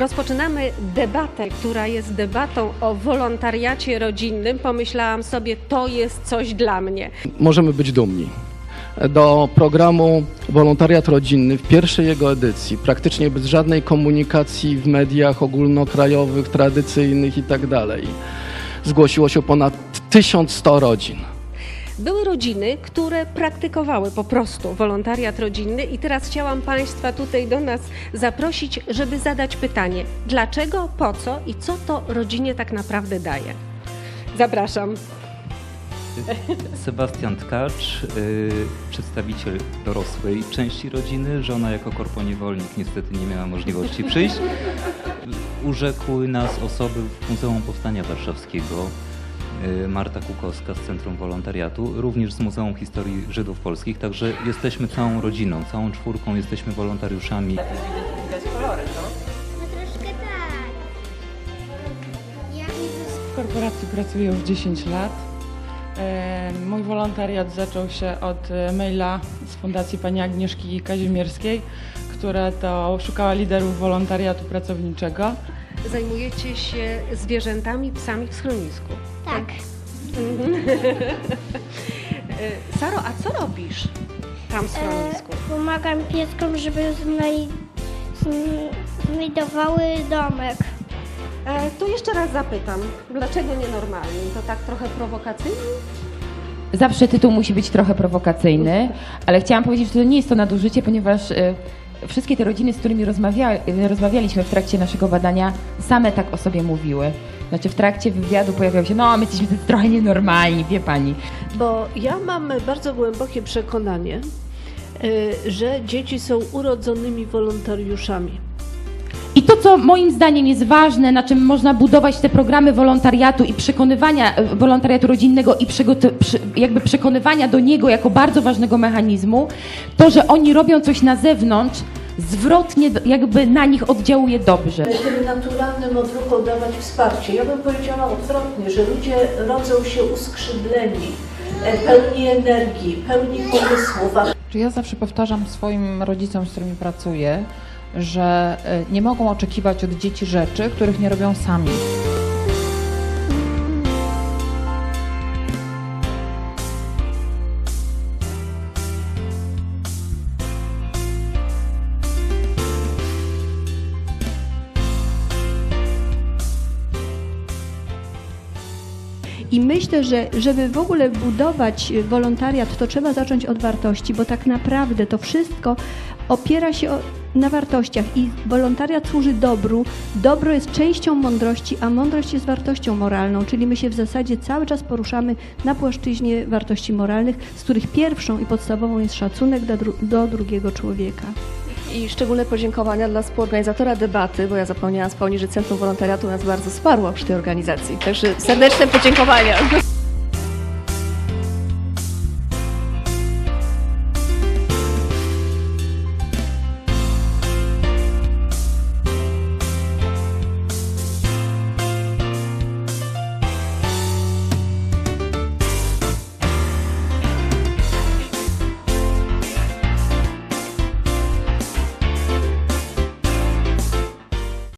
rozpoczynamy debatę, która jest debatą o wolontariacie rodzinnym, pomyślałam sobie, to jest coś dla mnie. możemy być dumni. Do programu Wolontariat Rodzinny w pierwszej jego edycji, praktycznie bez żadnej komunikacji w mediach ogólnokrajowych, tradycyjnych itd., zgłosiło się ponad 1100 rodzin. Były rodziny, które praktykowały po prostu wolontariat rodzinny i teraz chciałam Państwa tutaj do nas zaprosić, żeby zadać pytanie, dlaczego, po co i co to rodzinie tak naprawdę daje. Zapraszam. Sebastian Tkacz, y, przedstawiciel dorosłej części rodziny. Żona jako korponiewolnik niestety nie miała możliwości przyjść. Urzekły nas osoby w Muzeum Powstania Warszawskiego. Y, Marta Kukowska z Centrum Wolontariatu, również z Muzeum Historii Żydów Polskich, także jesteśmy całą rodziną, całą czwórką jesteśmy wolontariuszami. No troszkę tak. Ja W korporacji pracuję już 10 lat. E, Mój wolontariat zaczął się od e, maila z Fundacji Pani Agnieszki Kazimierskiej, która to szukała liderów wolontariatu pracowniczego. Zajmujecie się zwierzętami, psami w schronisku. Tak. E, Saro, a co robisz tam w schronisku? E, pomagam pieskom, żeby znaj- zn- znajdowały domek. E, To jeszcze raz zapytam, dlaczego nienormalnie? To tak trochę prowokacyjnie? Zawsze tytuł musi być trochę prowokacyjny, ale chciałam powiedzieć, że to nie jest to nadużycie, ponieważ e, wszystkie te rodziny, z którymi rozmawia, rozmawialiśmy w trakcie naszego badania, same tak o sobie mówiły. Znaczy w trakcie wywiadu pojawiał się, no my jesteśmy trochę nienormalni, wie pani. Bo ja mam bardzo głębokie przekonanie, y, że dzieci są urodzonymi wolontariuszami. Co moim zdaniem jest ważne, na czym można budować te programy wolontariatu i przekonywania e, wolontariatu rodzinnego i przygoty- przy, jakby przekonywania do niego jako bardzo ważnego mechanizmu, to, że oni robią coś na zewnątrz, zwrotnie do- jakby na nich oddziałuje dobrze. Tym naturalnym odruchom dawać wsparcie. Ja bym powiedziała odwrotnie, że ludzie rodzą się uskrzydleni, e, pełni energii, pełni pomysłów, a Czy ja zawsze powtarzam swoim rodzicom, z którymi pracuję, że y, nie mogą oczekiwać od dzieci rzeczy, których nie robią sami. I myślę, że żeby w ogóle budować y, wolontariat, to trzeba zacząć od wartości, bo tak naprawdę to wszystko opiera się o, na wartościach i wolontariat służy dobru. Dobro jest częścią mądrości, a mądrość jest wartością moralną, czyli my się w zasadzie cały czas poruszamy na płaszczyźnie wartości moralnych, z których pierwszą i podstawową jest szacunek do, dru- do drugiego człowieka. I szczególne podziękowania dla współorganizatora debaty, bo ja zapomniałam wspomnieć, że Centrum Wolontariatu nas bardzo wsparło przy tej organizacji. Także serdeczne podziękowania.